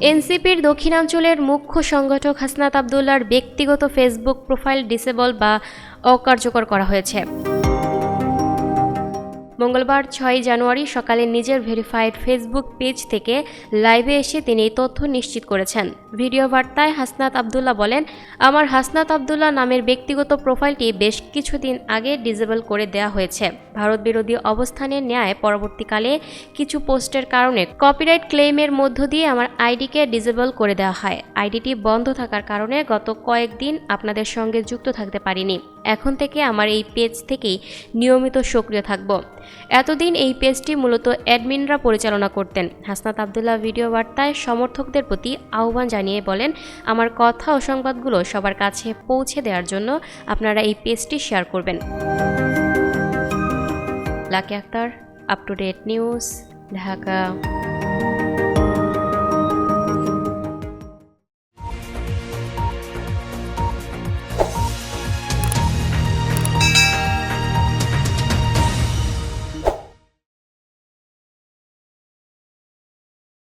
এনসিপির দক্ষিণাঞ্চলের মুখ্য সংগঠক হাসনাত আবদুল্লার ব্যক্তিগত ফেসবুক প্রোফাইল ডিসেবল বা অকার্যকর করা হয়েছে। মঙ্গলবার ছয় জানুয়ারি সকালে নিজের ভেরিফাইড ফেসবুক পেজ থেকে লাইভে এসে তিনি এই তথ্য নিশ্চিত করেছেন। ভিডিও বার্তায় হাসনাত আবদুল্লাহ বলেন, আমার হাসনাত আবদুল্লাহ নামের ব্যক্তিগত প্রোফাইলটি বেশ কিছুদিন আগে ডিসেবল করে দেওয়া হয়েছে। ভারত বিরোধী অবস্থানের ন্যায় পরবর্তীকালে কিছু পোস্টের কারণে কপিরাইট ক্লেইমের মধ্য দিয়ে আমার আইডিকে ডিজেবল করে দেওয়া হয়। আইডিটি বন্ধ থাকার কারণে গত কয়েকদিন আপনাদের সঙ্গে যুক্ত থাকতে পারিনি। এখন থেকে আমার এই পেজ থেকেই নিয়মিত সক্রিয় থাকব। এতদিন এই পেজটি মূলত অ্যাডমিনরা পরিচালনা করতেন। হাসনাত আবদুল্লাহ ভিডিও বার্তায় সমর্থকদের প্রতি আহ্বান জানিয়ে বলেন, আমার কথা ও সংবাদগুলো সবার কাছে পৌঁছে দেওয়ার জন্য আপনারা এই পেজটি শেয়ার করবেন। Lucky Akter up to date news Dhaka.